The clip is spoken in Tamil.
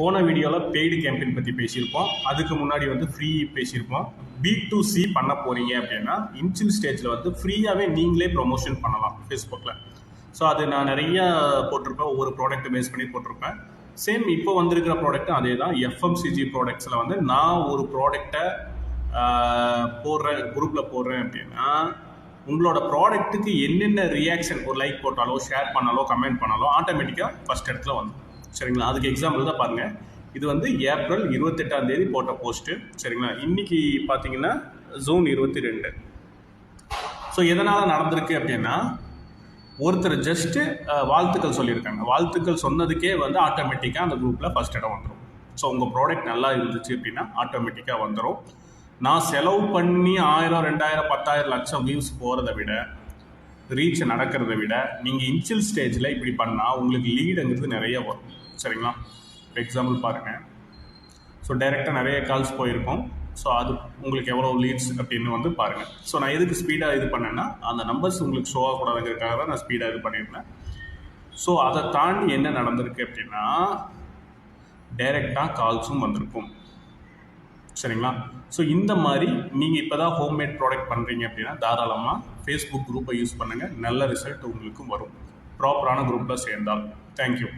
போன வீடியோவில் பெய்டு கேம்பெயின் பற்றி பேசியிருப்போம். அதுக்கு முன்னாடி வந்து ஃப்ரீ பேசியிருப்போம். பி டு சி பண்ண போகிறீங்க அப்படின்னா இன்சில் ஸ்டேஜில் வந்து ஃப்ரீயாகவே நீங்களே ப்ரொமோஷன் பண்ணலாம் ஃபேஸ்புக்கில் ஸோ அது நான் நிறைய போட்டிருப்பேன். ஒவ்வொரு ப்ராடக்ட்டை பேஸ் பண்ணி போட்டிருப்பேன். சேம் இப்போ வந்திருக்கிற ப்ராடக்ட்டும் அதே தான் எஃப்எம்சிஜி ப்ராடக்ட்ஸில் வந்து நான் ஒரு ப்ராடக்டை போடுறேன் குரூப்பில் போடுறேன் அப்படின்னா உங்களோட ப்ராடக்ட்டுக்கு என்னென்ன ரியாக்ஷன் ஒரு லைக் போட்டாலோ ஷேர் பண்ணாலோ கமெண்ட் பண்ணாலோ ஆட்டோமேட்டிக்காக ஃபஸ்ட் இடத்துல வந்துடும் சரிங்களா? அதுக்கு எக்ஸாம்பிள் தான் பாருங்கள் இது வந்து ஏப்ரல் இருபத்தெட்டாம் தேதி போட்ட போஸ்ட்டு சரிங்களா? இன்னைக்கு பார்த்தீங்கன்னா ஜூன் இருபத்தி ரெண்டு ஸோ எதனால் நடந்திருக்கு அப்படின்னா ஒருத்தர் ஜஸ்ட்டு வாழ்த்துக்கள் சொல்லியிருக்காங்க. வாழ்த்துக்கள் சொன்னதுக்கே வந்து ஆட்டோமேட்டிக்காக அந்த குரூப்பில் ஃபஸ்ட் இடம் வந்துடும் ஸோ உங்கள் ப்ராடக்ட் நல்லா இருந்துச்சு அப்படின்னா ஆட்டோமேட்டிக்காக வந்துடும் நான் செலவு பண்ணி ஆயிரம் ரெண்டாயிரம் பத்தாயிரம் லட்சம் வியூஸ் போகிறத விட ரீச் நடக்கிறத விட நீங்கள் இன்ஷியல் ஸ்டேஜில் இப்படி பண்ணால் உங்களுக்கு லீடுங்கிறது நிறைய வரும். சரிங்களா? எக்ஸாம்பிள் பாருங்கள் ஸோ டைரெக்டாக நிறைய கால்ஸ் போயிருக்கோம். ஸோ அது உங்களுக்கு எவ்வளோ லீட்ஸ் அப்படின்னு வந்து பாருங்கள் ஸோ நான் எதுக்கு ஸ்பீடாக இது பண்ணேன்னா அந்த நம்பர்ஸ் உங்களுக்கு ஷோ ஆகக்கூடாதுங்கிறதுக்காக தான் நான் ஸ்பீடாக இது பண்ணியிருந்தேன். ஸோ அதை தாண்டி என்ன நடந்திருக்கு அப்படின்னா டைரெக்டாக கால்ஸும் வந்திருக்கும். சரிங்களா? ஸோ இந்த மாதிரி நீங்கள் இப்போ தான் ஹோம்மேட் ப்ராடக்ட் பண்ணுறீங்க அப்படின்னா தாராளமாக ஃபேஸ்புக் குரூப்பை யூஸ் பண்ணுங்கள் நல்ல ரிசல்ட் உங்களுக்கும் வரும். ப்ராப்பரான குரூப்பில் சேர்ந்தால். தேங்க்யூ